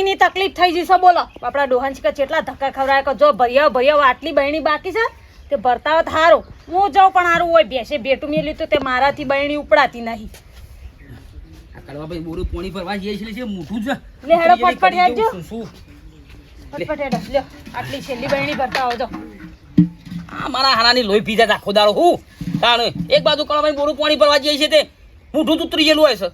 બહેણીની તકલીફ થઈ જશે બોલો. આપણા ડોહાંચકા કેટલા ધક્કા ખવડાય કે જો ભૈયા ભૈયા આટલી બહેની બાકી છે તે ભરતા હોત હારું. હું જાઉં પણ હારું હોય બેસે બેટું મેલી તો તે મારાથી બહેની ઉપડાતી નહીં. કડવા ભાઈ બોરું પોણી ભરવા જઈએ છીએ છે મોટું છે લે હેડો ફટફટ હેડજો. શું? શું હેડો લ્યો આટલી છેલ્લી બહેણી ભરતા આવજો. આ મારા હારાની લોહી પીધા આખો દાડો હું? એક બાજુ કડવા ભાઈ બોરું પાણી ભરવા જઈએ છે તે મોઢું તો ઉતરી ગયેલું હોય છે.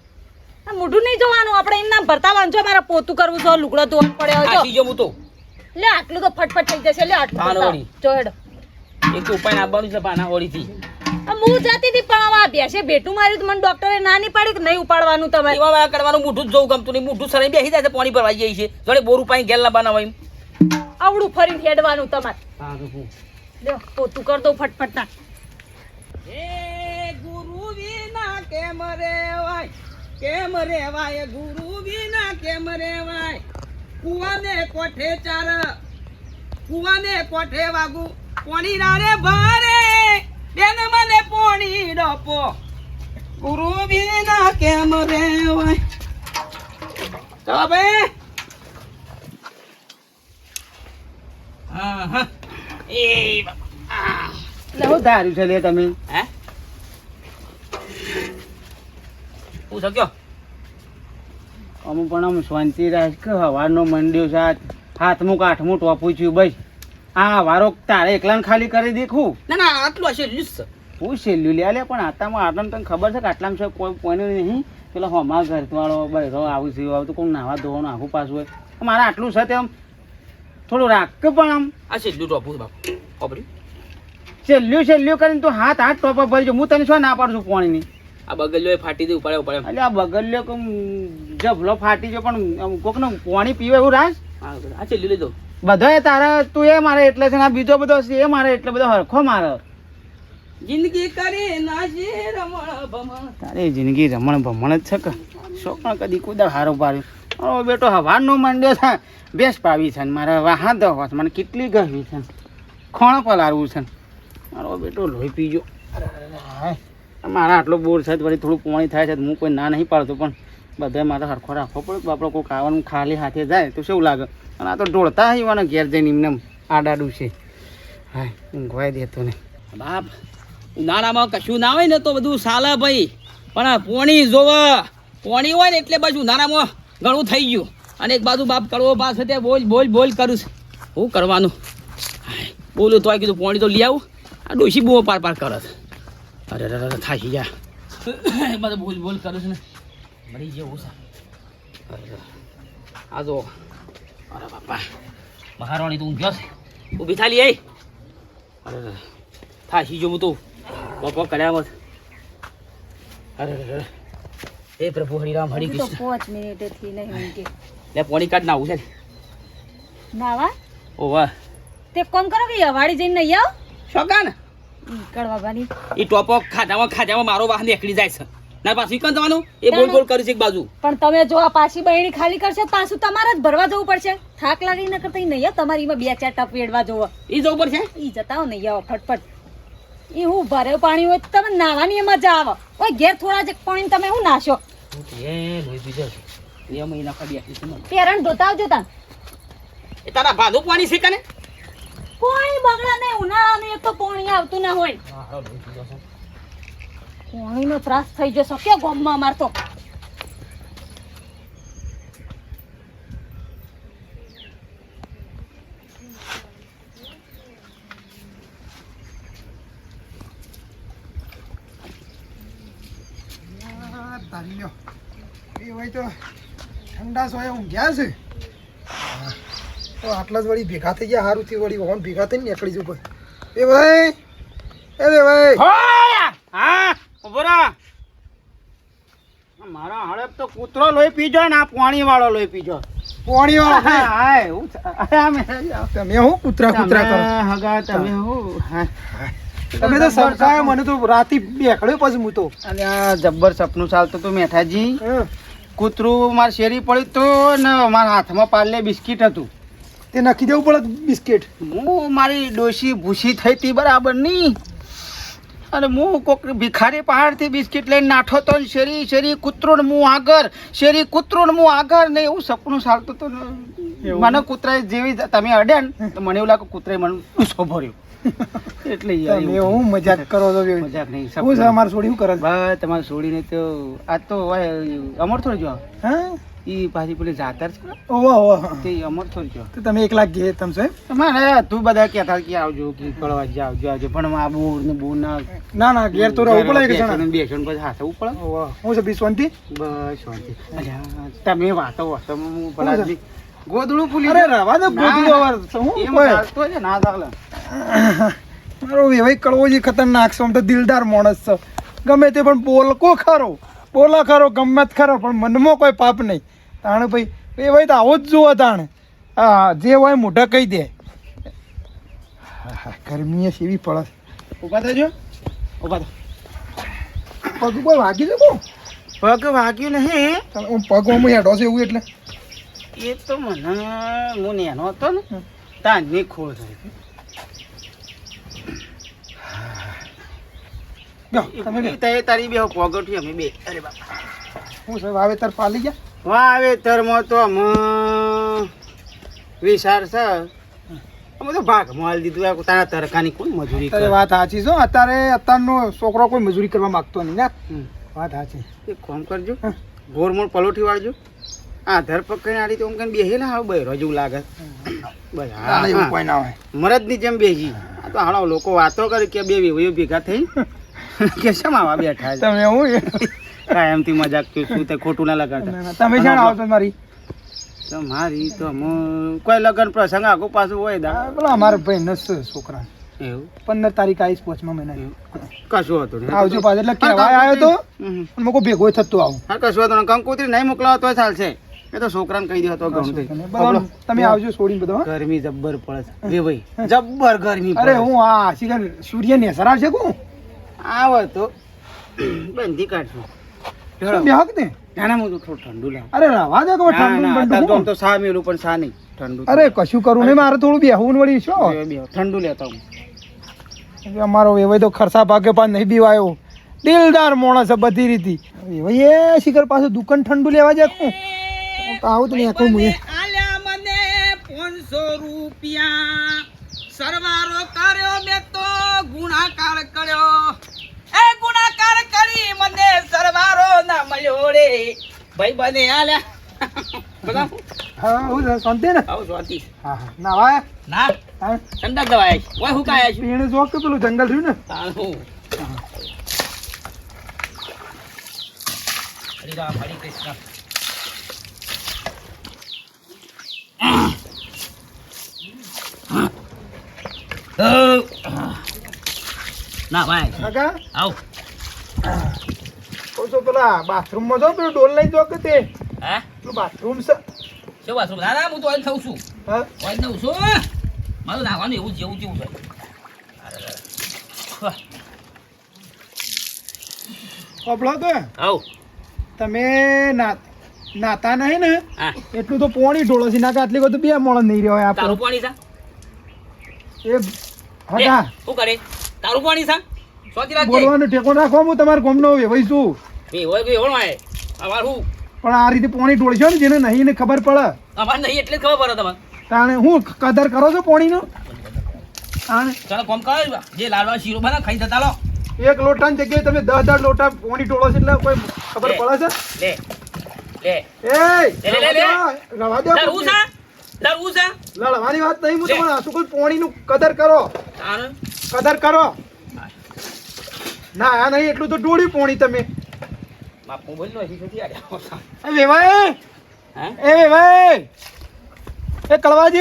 મોઢું નહીં જોવાનું આપણે એમ નામ ભરતા વાંચો મારે પોતું કરવું છે લુગડો ધોવાનું પડે હોય આશી જો જવું તો. લે આટલું તો ફટફટ થઈ જશે લે આટલું. જો હેડો. એક તો ઉપાય આપવાનું છે પાના ઓળીથી આ હું જતી હતી પણ આ બેસે બેટું માર્યું તો મને ડોક્ટરે ના નહીં પાડી કે નહીં ઉપાડવાનું તમારે એવા વાળા કરવાનું મોઢું જ જોવું ગમતું નહીં મોઢું સરાઈ બેસી જાય છે પાણી ભરવા જાય છે. જોડે બોરું પાણી ગેલ લાવવાના હોય આવડું ફરીને હેડવાનું તમારે. હા લ્યો પોતું કર દો ફટફટ ના એ ગુરુ વિના કેમ રેવાય કેમ રેવાય ગુરુ વિના કેમ રેવાય? કુવાને કોઠે ચાર? કુવાને કોઠે વાગુ? પોણી રારે ભારે? બેન મને પોણી ડપો. ગુરુ વિના કેમ રેવાય? ચાલો બે હા હા. એ. શું ધાર્યું છે લે તમે? હે? હું શક્યો અમુક પણ આમ શાંતિ રાખ કે હવાનો મંડ્યો છે આ હાથમું કાઠમું ટોપું છું બસ. આ વારો તારે એકલાને ખાલી કરી દેખું. ના ના આટલું હશે હું છેલ્લું લે લે પણ આતામાં આટલામાં તને ખબર છે કે આટલામાં છે કોઈ કોઈને નહીં? પેલો હોમા ઘરવાળો બહેરો આવું છે આવું તો કોઈ નાવા ધોવાનું આખું પાછું હોય. મારે આટલું છે તેમ. થોડું રાખ કે પણ આમ. આ છેલ્લું ટોપું બાપુ. છેલ્લું છેલ્લું કરીને તું હાથ હાથ ટોપા ભરી હું તને શું ના પાડું છું પાણીની? આ બગલ્યો ફાટી દે ઉપાડે ઉપાડે એટલે આ બગલ્યો કોમ જભલો ફાટી ગયો પણ કોક કોકનું પાણી પીવે એવું રાજ હા આ છે લીધો. બધાય તારા તું એ મારે એટલે છે ને બીજો બધો છે એ મારે એટલે બધો હરખો મારે. જિંદગી કરી નાશે રમણ ભમણ. તારી જિંદગી રમણ ભમણ જ છે કે? પણ કદી કુદા હારો પાડ્યો. ઓ બેટો હવારનો માંડ્યો છે. બેસ પાવી છે ને મારે વાહા દો હોત મને કેટલી ગરમી છે. ખોણ પલારવું છે મારો બેટો લોહી પીજો. મારા આટલો બોર છે, વળી થોડું પાણી થાય છે હું કોઈ ના નહીં પાડતો, પણ બધાય મારે હરખો રાખવો પડે. આપણે કોઈ ખાવાનું ખાલી હાથે જાય તો શું લાગે? અને આ તો ઢોળતા હોય ઘેર જઈને એમને એમ આડાડું છે. હા ઊંઘવાય દેતો ને. બાપ, ઉનાળામાં કશું ના હોય ને તો બધું સાલે ભાઈ. પણ પોણી જોવા, પોણી હોય ને એટલે બાજુ ઉનાળામાં ઘણું થઈ ગયું. અને એક બાજુ બાપ કરવો પાસે તે બોલ બોલ બોલ કરું છું. શું કરવાનું? બોલું તોય કીધું, પોણી તો લઈ આવું. આ ડોશી બહુ પાર પાર કરે છે. અરે અરે અરે થાય જા એ તો બોલ બોલ કરું છું ને મરી જેવું છે અરે. આ જો અરે બાપા મહારાણી તું ઊંઘ્યો છે ઊભી થાલી એ અરે અરે થાશી જો હું તો પપ્પા કર્યા મત અરે અરે એ પ્રભુ હરિરામ હરિ કૃષ્ણ પાંચ મિનિટેથી નહીં ઊંઘે. લે પોણી કાઢ નાવું છે નાવા ઓ વાહ તે કોમ કરો કે વાડી જઈને નહીં આવ શોકા એ ટોપો મારો વાહન નીકળી જાય છે. ના પાછું કન જવાનું? એ બોલ બોલ કર્યું છે એક બાજુ. પણ તમે જો આ પાછી બહેણી ખાલી કરશે પાછું તમારે જ ભરવા જવું પડશે. થાક લાગી ન કરતા નહીં તમારી બે ચાર ટપ વેડવા જોવો એ જવું પડશે? ઈ જતા હો નહીં આવો ફટફટ. એ હું ભરે પાણી હોય તમે નાવાની મજા આવે. ઓય ઘેર થોડા જ પાણી તમે હું નાશો? એ એ. પેરણ ધોતા આવજો એ તારા ભાનું પાણી છે કને? પાણી બગડા નહીં ઉનાળાનું એક તો પાણી આવતું ના હોય. પાણીનો ત્રાસ થઈ જશે. કે ગોમમાં મારતો તો? આ તાલ્યો એ હોય તો ઠંડા સોય ઊંઘ્યા છે. આટલા જ વળી ભેગા થઈ ગયા સારું થી વળી ઓન ભેગા થઈને નીકળી જવું પડે. એ ભાઈ એ રે ભાઈ. હા ઊભો મારા હળપ તો કૂતરો લોહી પીજો ને આ પાણી વાળો લોહી પીજો પોણી વાળો હા, હા. તમે હું કૂતરા કૂતરા કરો? હગા તમે હું. હા. તમે તો સરકારે મને તો રાતી બેકડ્યો પછી હું તો. અને આ જબ્બર સપનું ચાલતું હતું મેઠાજી કૂતરું માર શેરી પડ્યું તો ને મારા હાથમાં પાલે બિસ્કિટ હતું. તે નાખી દેવું પડે બિસ્કિટ. હું મારી ડોશી ભૂસી થઈ હતી બરાબર નહીં અને હું કોક ભિખારી પહાડથી બિસ્કિટ લઈને નાઠો તો ને શેરી શેરી કૂતરો હું આગળ શેરી કૂતરો હું આગળ ને એવું સપનું ને. એવું? મને કૂતરાએ જેવી તમે અડ્યા ને તો મને એવું લાગે કૂતરાએ મને ગુસ્સો ભર્યો. એટલે હું મજાક કરો તો મજાક નહીં શું છે અમારે છોડી શું કરે ભાઈ તમારે છોડીને તો આ તો અમર થોડી જો. હા? એ પાછી પેલી જાતર છે ઓહો ઓવા તે અમર થોડી છો. તો તમે એકલા ઘે તમ છો તમારે તું બધા કહેતા કે આવજો કે કળવા જ આવજો આવજો. પણ આ બોર ને બોર ના ના ના ઘેર તો રહેવું પડે કે જણા. બેસણ પછી હાથવું પડે? ઓવા હું છે બી શાંતિ? બસ શાંતિ. તમે વાતો વાતો હું ભલા ગોદડું ફૂલી અરે રવા દે ગોદડું અવાર. હું કોઈ છે, ના ચાલે. મારો વેવાઈ કડવો જે ખતરનાક છે આમ તો દિલદાર માણસ છે. ગમે તે પણ બોલકો ખરો. બોલા ખરો ગમે ખરો પણ મનમાં કોઈ પાપ નહીં. તાણે ભાઈ એ ભાઈ તો આવો જ જુઓ તાણે. હા જે હોય મોઢા કહી દે. હા, હા, ગરમી એવી પડે. ઊભા થજો. ઊભા થો. પગ ઉપર વાગી બહુ પગ વાગ્યું નહીં પગમાં હું હેડો છે એવું એટલે? એ તો મને હું નેનો હતો ને તાંજની ખોળ થઈ તારી બે પોગઠી અમે બે. અરે બાપા. હું છે વાવેતર પાલી ગયા? વાવેતરમાં તો વિચાર છે. અમે તો ભાગ માલ દીધું તારા તરકાની કોણ મજૂરી કરે? વાત સાચી છે અત્યારે અત્યારનો છોકરો કોઈ મજૂરી કરવા માંગતો નહીં ને. વાત સાચી. એક કામ કરજો. ગોરમોળ પલોઠી વાળજો. આ ધરપકડી આડી આ રીતે ઓમ કરીને બેહેલા આવ બહેરો જેવું લાગે. બસ હા, એવું. કોઈ ના હોય. મરદની જેમ બેસી આ તો હાલો લોકો વાતો કરે કે બે ભેગા થઈ કે શમ આવા બેઠા તમે હું કાયમથી મજાક કે શું તે ખોટું ના લગાડતા. તમે જાણ આવો મારી. તો મારી તો કોઈ લગ્ન પ્રસંગ આગો પાછું હોય દા. બોલો અમારો ભાઈ નસ છોકરા. એવું? પંદર તારીખ આવીશ પોચમા મહિના. કશું હતું. આવજો પાછો એટલે કહેવાય આવ્યો તો. મોકો ભેગો થતો આવું. હા કશું હતું. કંકોત્રી નહીં મોકલાવો તો ચાલશે. એ તો છોકરાને કહી દો તો થઈ. તમે આવજો છોડીને બધો ગરમી જબ્બર પડે છે. વે ભાઈ જબ્બર ગરમી અરે હું આ સિગન સૂર્ય ને અસર આવશે કોણ? આવે તો. બંધી કાઢશું. બેહક ને નાના મોટું થોડું ઠંડુ લાવ. અરે રવા દે કે ના, ના, ઠંડુ તો આમ બંડુ તો સા મેલું પણ સા નહીં ઠંડુ અરે કશું કરું નહીં મારે થોડું બેહવું વળી શું? બેહો, બેહો. ઠંડુ લેતા હું અમારો વેવાઈ તો ખર્ચા ભાગે પણ નહીં બીવાયો. દિલદાર માણસ બધી રીતે. વેવાઈ એ શિખર પાસે દુકાન ઠંડુ લેવા જાય હું તો આવું તો નહીં આખું મને 500 રૂપિયા. સરવારો કર્યો મેં તો ગુણાકાર કર્યો. એ ગુણાકાર કરી મને સરવારો ના મળ્યો રે. ભાઈ બને આલ્યા. બધા હા હું શાંતિ ને? હા હા. નાવા ના. હા ઠંડક દવાય. ઓય હું કાયા છું પીણે જોક કે પેલું જંગલ રહ્યું ને? હું? હરે રામ હરે કૃષ્ણ ના ભાઈ. કાકા? આવ. કહું છું પેલા બાથરૂમમાં જો પેલું ડોલ લઈ જો કે તે? હા? પેલું બાથરૂમ છે. શું બાથરૂમ? ના ના હું તો ઓઇલ થઉં છું. હા? ઓઇલ દઉં છું. મારું નાખવાનું એવું જેવું જેવું છે કપડો તો. આવ. તમે ના નાતા નહીં ને? એટલું તો પોણી ઢોળો છે નાકા આટલી બધું બે મોણ નહીં રહ્યો તારું આપણે પાણી એ હા શું કરે? તારું પાણી સા? સોચી રાખજે બોલવાનો ટેકો રાખો હું તમારા હોય વેવાઈ શું એ હોય ગઈ હોણ આય અમારું પણ આ રીતે પોણી ઢોળશો ને જેને નહીં ને ખબર પડે. અમાર નહીં એટલે ખબર પડે તમારે. તાણે હું કદર કરો છો પોણીનો? તાણે ચાલો કોમ કરો જે. લાડવા શીરો બના ખાઈ જતા લો એક લોટાની જગ્યાએ તમે દસ દસ લોટા પોણી ઢોળો છો એટલે કોઈ ખબર પડે છે? લે લે. એ લે, લે. રવા દો લડવું છે લડવું છે લડવાની વાત નહીં હું તમને તમારે આસુ કોઈ પોણીનું કદર કરો. કદર કરો. ના આ નહીં એટલું તો ડોળી પોણી તમે. એ વેવાઈ હે? એ વેવાઈ એ કળવાજી!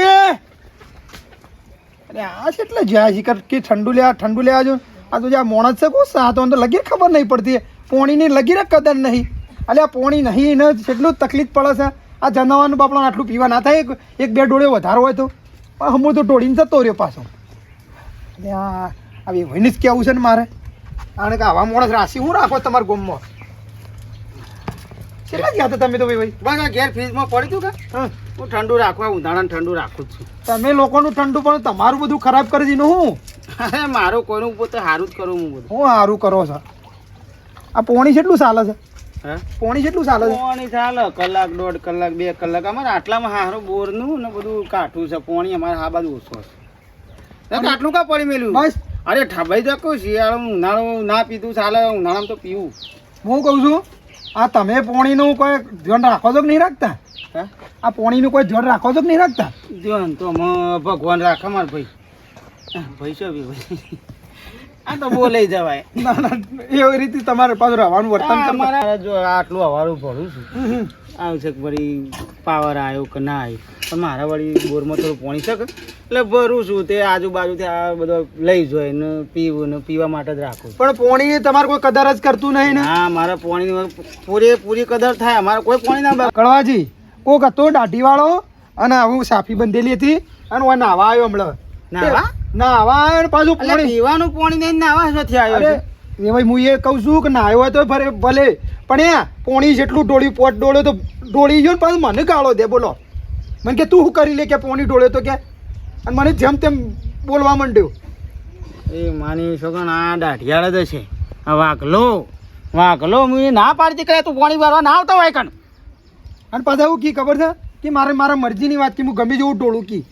અરે આ છે એટલે જ્યાં કર કે ઠંડુ લેવા ઠંડુ લેવા જો આ તો જે આ મોણસ છે કોણ આ તો લગી ખબર નહીં પડતી. પોણીની લગી રે કદર નહીં. અલે આ પોણી નહીં ને કેટલું તકલીફ પડે છે. આ જનાવાનું બાપડો આટલું પીવા ના થાય એક- બે ડોળે વધારો હોય તો. પણ હમું તો ડોળીને જતો રહ્યો પાછો. એટલે આ આ વેવાઈને જ કહેવું છે ને મારે? કારણ કે આવા માણસ રાશિ હું રાખો તમારા ગોમમાં? કેટલા ગયા હતા તમે તો ભાઈ આ ઘેર ફ્રીજમાં પડી તું કે? હું. ઠંડુ રાખવા ઉનાળાને ઠંડુ રાખું છું. તમે લોકોનું ઠંડુ પણ તમારું બધું ખરાબ કરી દીધું હું? અરે મારું કોઈનું પોતે સારું જ કરું હું બધું. હું સારું કરો છો? આ પોણી કેટલું ચાલે છે? પોણી કેટલું ચાલે છે? પોણી ચાલે કલાક દોઢ કલાક બે કલાક. અમારે આટલામાં હારો બોરનું ને બધું કાઠું છે. પોણી અમારે આ બાજુ ઓછો છે. આટલું કા પડી મેલ્યું? બસ. અરે ઠબાઈ દકો શિયાળો ઉનાળો ના પીધું ચાલે ઉનાળામાં તો પીવું. હું કહું છું આ તમે પોણીનું કોઈ ધ્યાન રાખો છો કે નહીં રાખતા? આ પોણીનું કોઈ ધ્યાન રાખો છો કે નહીં રાખતા? ધ્યાન તો ભગવાન રાખે મારા ભાઈ. ભાઈ શું ભાઈ આ તો બોલાઈ જવાય. ના ના એવી રીતે તમારે પાછું રહેવાનું વર્તન તમારે જો આટલું હવારું ભરું છું. આવું છે કે વળી પાવર આવ્યો કે ના આવ્યો. પણ મારા વળી બોરમાં થોડું પોણી શકે. એટલે ભરું છું તે આજુબાજુથી આ બધો લઈ જોઈ ને પીવું ને પીવા માટે જ રાખું પણ પોણી તમારે કોઈ કદર જ કરતું નહીં ને? હા મારા પૂરી પૂરી કદર થાય. અમારે કોઈ પોણી ના. કળવાજી કોક હતો દાઢીવાળો અને હું સાફી બંધેલી હતી અને હું નાવા આવ્યો હમણાં. નાહવા? નાવા આવ્યો ને પાછું પોણી. પીવાનું પાણી નહીં નાવા નથી આવ્યો એ ભાઈ હું એ કહું છું કે નાયો હોય તો ભલે ભલે. પણ એ પોણી જેટલું ડોળી પોટ ડોળ્યો તો ડોળી ગયો ને પાછું મને ગાળો દે બોલો. મને કે તું શું કરી લે કે પોણી ડોળ્યો તો કે? અને મને જેમ તેમ બોલવા માંડ્યો. એ માની છોકરા આ દાઢિયાળ જ છે. આ વાઘલો વાઘલો હું ના પાડતી કરે તું પોણી ભરવા ના આવતો હોય કણ અને પાછા એવું કી ખબર છે? કે મારે મારા મરજીની વાત કે હું ગમે જેવું ડોળું કી.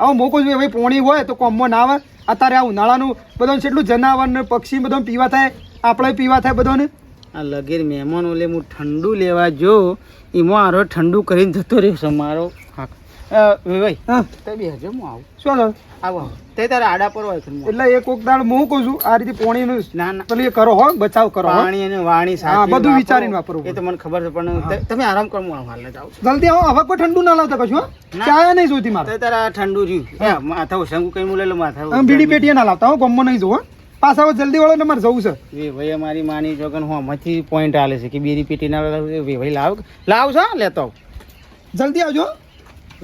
હવે મોકો જોઈએ. ભાઈ પોણી હોય તો કોમમાં ના આવે. અત્યારે આ ઉનાળાનું બધાને જેટલું જનાવર ને પક્ષી બધાને પીવા થાય. આપણે પીવા થાય બધાને. આ લગીર મહેમાનો લે હું ઠંડુ લેવા જો. એમાં આરો ઠંડુ કરીને જતો રહ્યો છે મારો. હાક અ, ભાઈ તે બે હજુ હું આવું. શું આવો આવો. તે તારા આડા પર હોય છે એટલે એક કોક દાડ હું કહું છું આ રીતે પોણીનું ના ના. પેલું એ કરો હો બચાવ કરો પાણી અને વાણી હા, બધું વિચારીને વાપરવું એ તો મને ખબર છે પણ તમે આરામ કરો હું હાલ જાઉં જલ્દી આવો હવે કોઈ ઠંડુ ના લાવતા કશું હો? ના. નહીં જોઈતી મારે. તારા ઠંડુ રહ્યું. માથા ઉસંગું કઈ લઈ માથા બીડી પેટીએ ના લાવતા હો ગમમાં નહીં જોવો પાછા જલ્દી વાળો ને મારે જવું છે. એ ભાઈ અમારી માની જોગન હું આમાંથી પોઈન્ટ આલે છે કે બીડી પેટી ના લાવ લાવ. છો લેતો જલ્દી આવજો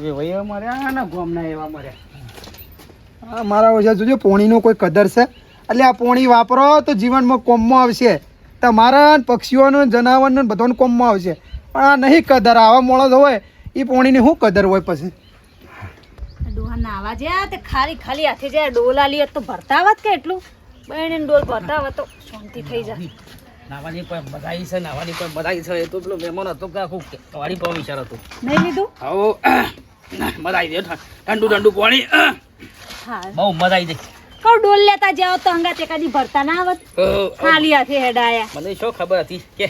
ના ગોમના એવા મર્યા. હા મારા ઓછા જોજો પોણીનો કોઈ કદર છે. એટલે આ પોણી વાપરો તો જીવનમાં કોમમાં આવશે. તમારા ન પક્ષીઓનો જનાવરનો બધોને કોમમાં આવશે. પણ આ નહીં કદર આવા મોણસ હોય એ પોણીની શું કદર હોય પછી? ડોહા નાવા જ્યાં તે ખાલી ખાલી હાથે જાય ડોલા લીએ તો ભરતા આવત કે એટલું? બેન ડોલ ભરતા આવત તો શાંતિ થઈ જાય નાવાની પણ બધાઈ છે નાવાની પણ બધાઈ છે. એ તો પેલો મહેમાન હતો કે આખું વાડી પર વિચાર હતો. નહીં લીધું? આવો. મજા આવી જાય ઠંડુ ઠંડુ પાણી. બહુ મજા આવી કઉ ડોલ લેતા જાવ તો હંગા તે કદી ભરતા ના આવત. ખાલી હાથે હેડાયા. મને શું ખબર હતી? કે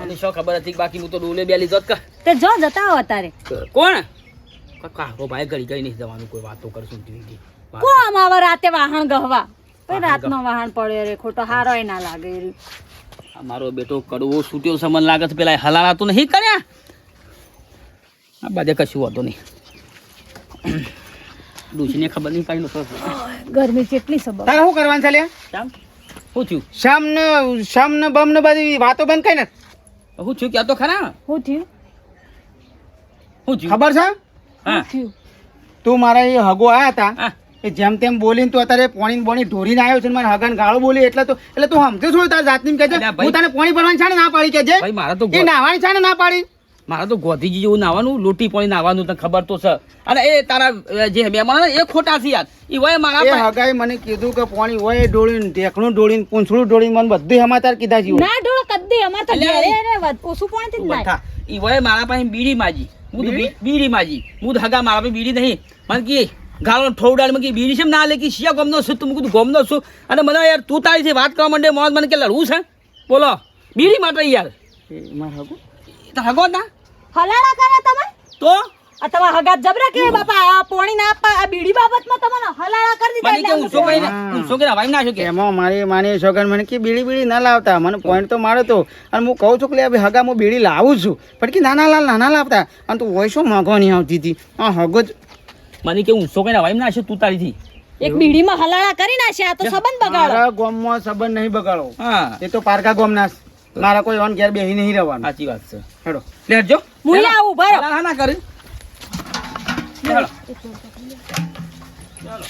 મને શું ખબર હતી બાકી હું તો ડોલે બેલી જોત કા. તે જો જતા આવો તારે કોણ? કાકો ભાઈ ઘડી ગઈ નહીં જવાનું કોઈ વાતો કરશું ટીવી કો આમ આવા રાતે વાહણ ગહવા? કઈ રાતનો વાહણ પડ્યો રે ખોટો હારો ના લાગે રે મારો બેટો કડવો સૂટ્યો સમન મને લાગે છે પેલા હલાલા તો નહીં કર્યા? આ બાજે કશું વાંધો નહીં. ડૂસીને ખબર નહીં કાંઈ નતો ગરમી કેટલી સબર તારે શું કરવાનું છે લે શામ શું થયું? શામ ને શામ ને બમ ને બધી વાતો બંધ કઈ ને શું થયું? ક્યાં તો ખરા? શું થયું? શું થયું? ખબર છે? હા. તું મારા એ હગો આયા હતા એ જેમ તેમ બોલીને તું અત્યારે પોણી ને બોણી ઢોરીને આવ્યો છે મારા હગાને ગાળો બોલી એટલે તો એટલે તું સમજે છું તારા જાતની કે છે? ભાઈ- હું તને પોણી ભરવાની છે ને ના પાડી કે છે? ભાઈ મારા તો એ નાવાની છે ને ના પાડી? મારા તો ગોધીજી જેવું નાવાનું લોટી પાણી નાવાનું તને ખબર તો છે. અને એ તારા જે મહેમાન એ ખોટા છે યાર. એ હોય મારા હગાઈ મને કીધું કે પોણી હોય ઢોળીને ઢેકણું ઢોળીને પૂંછડું ઢોળીને મને બધું સમાચાર કીધા છે ના ડોળ કદી અમાર તો ઘેરે ને ઓછું પણ થી. ઈ વયે મારા પાસે બીડી માજી. હું બી- બીડી માજી. હું હગા મારા પાસે બીડી નહીં. મને કે ગાળો ઠોવડાડ કે બીડી છે ના? લે. કે શિયા ગમનો છું. તું કીધું ગમનો છું. અને મને યાર તું તારી વાત કરવા માંડે મોજ મને કે લડવું છે? બોલો. બીડી માટે યાર. મારા હગો? હગો ના. હલાડા કરે તમે? તો? આ તમારા હગાત જબરા કે બાપા? આ પોણી ના આપવા આ બીડી બાબતમાં તમને હલાળા કરી દીધા મને કે અમુક કહીને હા. ઊંચો કે હવાઈ ના કે એમાં મારી માની છોકરા મને કે બીડી બીડી ના લાવતા. મને પોઈન્ટ તો મારો તો. અને હું કહું છું કે લે હવે હગા હું બીડી લાવું છું. પણ કે નાના લાલ નાના લાવતા. અને તું હોય શું માગો નહીં આવતી હતી? આ હગો જ મને કે હું કહીને હવાઈ ના તું તારીથી. એક બીડીમાં હલાળા કરી નાખે આ તો સંબંધ બગાડો. મારા ગામમાં સંબંધ નહીં બગાડો. હા. એ તો પારકા ગામના છે. મારા કોઈ ઓન ઘેર બેહી નહીં રહેવાનું. સાચી વાત છે. હેડો. લેજો. મુલે આવું ભરો. ના ના કરી. ચાલો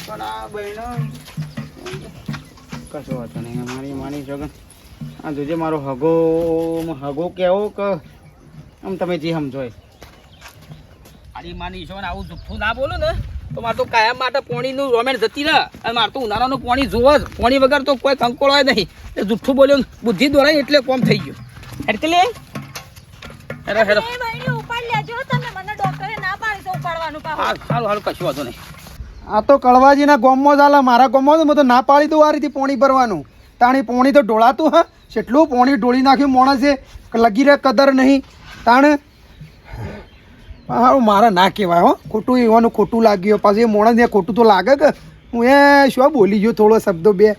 પણ આ બહેનો. કશો વાંધો નહીં મારી માની જગન. આ જોજે મારો હગો હગો કેવો કે આમ તમે જે સમજો એ. મારી માની ઈશ્વર આવું જુઠ્ઠું ના બોલો ને તો મારે તો કાયમ માટે પોણીનું રોમેન્ટ જતી રહે. અને મારે તો ઉનાળાનું પોણી જોવો જ પોણી વગર તો કોઈ કંકોળ હોય નહીં. એ જુઠ્ઠું બોલ્યો ને બુદ્ધિ દોરાય એટલે કોમ થઈ ગયું. એટલે હેરો હેરો. ઉપાડ લેજો તમે મને ડોક્ટરે ના પાડી તો ઉપાડવાનું પાછું. હા સારું સારું કશું વાંધો નહીં. આ તો કળવાજીના ગોમમાં ચાલે મારા ગોમમાં તો મેં તો ના પાડી દઉં આ રીતે પોણી ભરવાનું. તાણી પોણી તો ઢોળાતું હા. કેટલું પોણી ઢોળી નાખ્યું માણસે લગી રહે કદર નહીં. તાણ હા મારા ના કહેવાય હો. ખોટું એવાનું ખોટું લાગ્યું. પાછું એ માણસને ખોટું તો લાગે કે હું એ શું બોલી ગયો થોડો શબ્દો બે.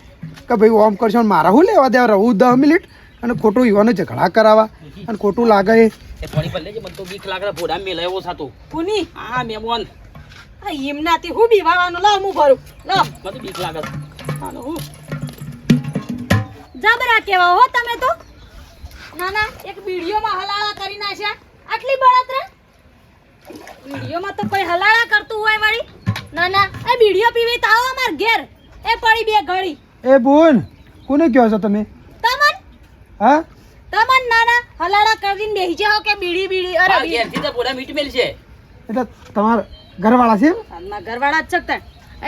કે ભાઈ ઓમ કરશો ને મારા શું લેવા દેવા રહું દસ મિનિટ? અને ખોટું યુવાનો ઝઘડા કરાવવા. અને ખોટું લાગે એ પાણી પર લેજે મને તો બીક લાગે ભોડા મેલાયો સાતો કુની હા મેમોન. આ હિમનાથી હું બીવાવાનું? લાવ હું ભરું. લાવ. મને તો બીક લાગે. હાલો હું. જબરા કેવા હો તમે તો? ના ના એક વિડીયોમાં હલાળા કરી નાખ્યા. આટલી બળતરા વિડીયોમાં તો કોઈ હલાળા કરતું હોય વાળી? ના ના એ વીડિયો પીવી તો આવો અમાર ઘેર. એ પડી બે ઘડી. એ બોન કોને કહો છો તમે? તમન? હા? તમન નાના હલાડા હલાળા કરીને બેહી જાઓ કે બીડી બીડી અરે મારા ઘેરથી તો ભોડા મીટ મેલ છે. એટલે તમારા ઘરવાળા છે એમ? ઘરવાળા જ છકતા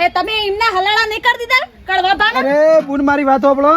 એ તમે એમના હલાળા નહીં કરી દીધા? કડવા ભાના? અરે બુન મારી વાત સાંભળો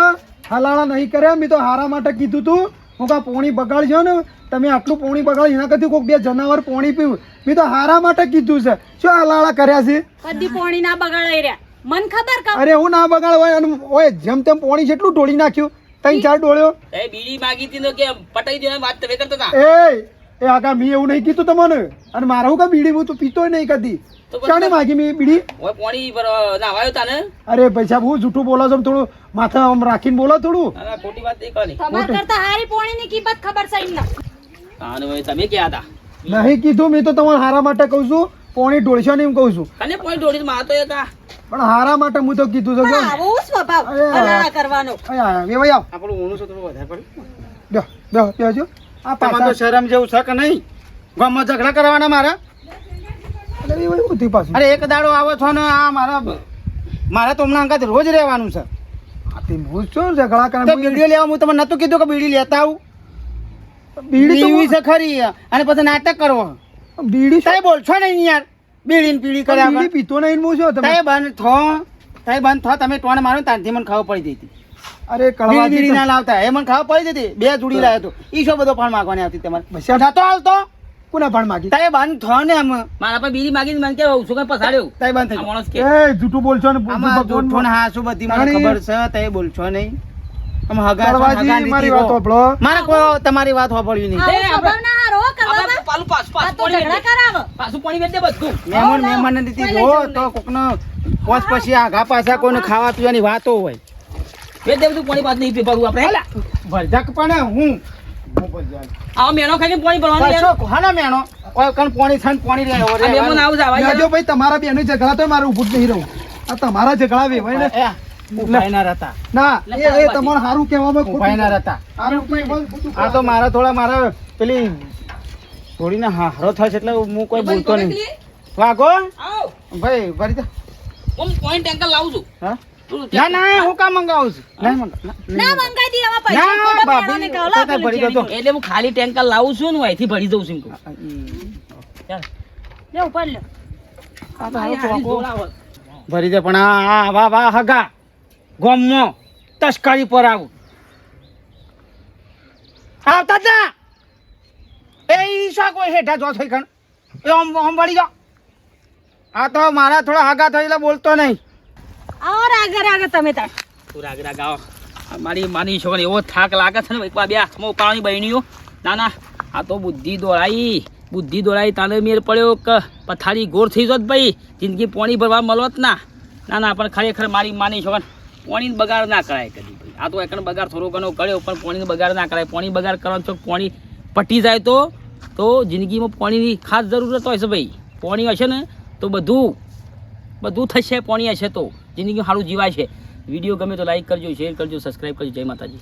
હલાળા નહીં કર્યા મેં તો હારા માટે કીધું તું. હું કા પોણી બગાડજો ને? તમે આટલું પોણી બગાડ એના કરતી કોઈક બે જનાવર પોણી પીવું. મેં તો હારા માટે કીધું છે. શું હલાળા કર્યા છે? કદી પોણી ના બગાડાઈ રહ્યા. મન ખબર કા? અરે હું ના બગાડ હોય અને ઓય જેમ તેમ પોણી જેટલું ઢોળી નાખ્યું. ત્રણ ચાર ડોળ્યો? એ બીડી માગી હતી તો કે પટાઈ દેવાની વાત તમે કરતા હતા એ એ આગા મેં એવું નહીં કીધું તમને. અને મારે હું કા બીડી હું તો પીતોય નહીં કદી. તો માગી મી બીડી? ઓય પોણી પર નાવાયો તાને? અરે પૈસા હું જૂઠું બોલો છો થોડું માથા આમ રાખીને બોલો થોડું. ના, ખોટી વાત નહીં. કરવાની તમાર કરતા હારી પોણી ની કિંમત ખબર છે ઇન્ના કાન તમે ક્યાં હતા? નહીં કીધું મેં તો તમારા હારા માટે કહું છું. પોણી ઢોળશો નહીં એમ કહું છું. અને પોણી ઢોળી માં તો એક પણ હારા માટે હું તો કીધું છે આવો સ્વભાવ? અલાળા કરવાનો. અહીંયા વેવાઈ આવ. આપણો ઊનું છે તો વધારે પડ્યું દો દો બેહજો. આ પાછા. તો શરમ જેવું છે કે નહીં? ગામમાં ઝઘડા કરવાના મારા? અરે વેવાઈ ઊંધી પાછું. અરે એક દાડો આવો છો ને આ મારા મારે તો હમણાં અંગાત રોજ રહેવાનું છે. આથી હું શું ઝઘડા કરે? બીડી લેવા હું તમને નતું કીધું કે બીડી લેતા આવું? બીડી તો છે ખરી. અને પછી નાટક કરવો. બીડી શું? બોલશો નહીં યાર. બીડી ને પીડી કર્યા બીડી પીતો નહીં હું શું? તમે બંધ થો. તય બંધ થો. તમે ટોણ મારો ત્યાંથી મને ખાવા પડી જતી. અરે કળવા બીડી ના લાવતા. એ મને ખાવા પડી જતી. બે જોડી લાવ્યો તો. ઈ શું બધો પણ માગવાની આવતી તમારે? બસ્યા. નતો આવતો કોના ભાણ માગી? તય બંધ થો ને આમ. મારા પર બીડી માગી મને કે શું કઈ પસાડ્યો? તય બંધ થઈ માણસ કે એ જૂઠું બોલશો ને આમાં ભગવાન જૂઠું ને હાસું બધી મને ખબર છે. તય બોલશો નહીં. આમ હગા મારી વાત સાંભળો. મારા કોઈ તમારી વાત સાંભળવી નહીં. પાલું પાછું પાછું ઝઘડા. પાછું પોણી વેચે બધું. મહેમાન. મહેમાન દીધી જો તો કોકનો પોસ પછી આઘા પાછા કોઈને ખાવા પીવાની વાતો હોય. વેચ દે બધું પાણી પાછું નહીં આપણે. હેલા ભરજક પણ હું. હું મેણો ખાઈને પોણી ભરવાનું હાના મેણો? કણ પોણી થઈને પોણી રહે મહેમાન આવું જ આવા ના, યાર. જો ભાઈ તમારા બેનો ઝઘડા તો મારે ઊભું નહીં રહું. આ તમારા ઝઘડા વેવાય ને. એ, ઉપાય ના એ એ તમારે સારું કહેવામાં ખોટું ના રહેતા. આ તો મારા થોડા મારા પેલી થોડીને હારો થાય છે એટલે હું કોઈ બોલતો નહીં. વાગો આવો. ભાઈ ભરી દો. હું પોઈન્ટ એન્કલ લાવું છું. હા? ના ના હું કામ મંગાવું છું. ના ના મંગાઈ દી આમાં પૈસા ના, ખોટા ભાભી, મેળાને ગાવલા તો ભરી દો એટલે હું ખાલી ટેન્કર લાવું છું ને અહીંથી ભરી દઉં છું ચાલ. લે ઉપર લે. આ તો આ હારું યાર, ચોખ્ખું. જોડાવો. ભરી દે પણ આ વાહ વાહ હગા ગોમમાં તસ્કરી પર આવું. આવતા જ. એ શા કોઈ હેઠા જો થઈ ખણ એ આમ આમ વળી જાઓ આ તો મારા થોડા હગા થઈ એટલે બોલતો નહીં. આવો રાગ રાગે તમે તાર. તું રાગ રાગ આવો. મારી માની છોકરી એવો થાક લાગે છે ને એક બે હાથમાં ઉપાડવાની બહેણીઓ ના ના આ તો બુદ્ધિ દોડાઈ બુદ્ધિ દોડાઈ તાને મેર પડ્યો કે પથારી ગોળ થઈ જોત ભાઈ. જિંદગી પોણી ભરવા મળોત ના. ના ના પણ ખરેખર મારી માની છોકરા પોણીનો બગાડ ના કરાય કદી ભાઈ. આ તો એકણ બગાડ થોડો ઘણો કર્યો પણ પોણીનો બગાડ ના કરાય. પોણી બગાડ કરવાનો છો પોણી પટી જાય તો તો જિંદગીમાં પાણીની ખાસ જરૂરત હોય છે ભાઈ. પાણી હશે ને તો બધું બધું થશે, પાણી હશે તો. જિંદગીમાં સારું જીવાય છે. વીડિયો ગમે તો લાઈક કરજો શેર કરજો સબસ્ક્રાઈબ કરજો. જય માતાજી.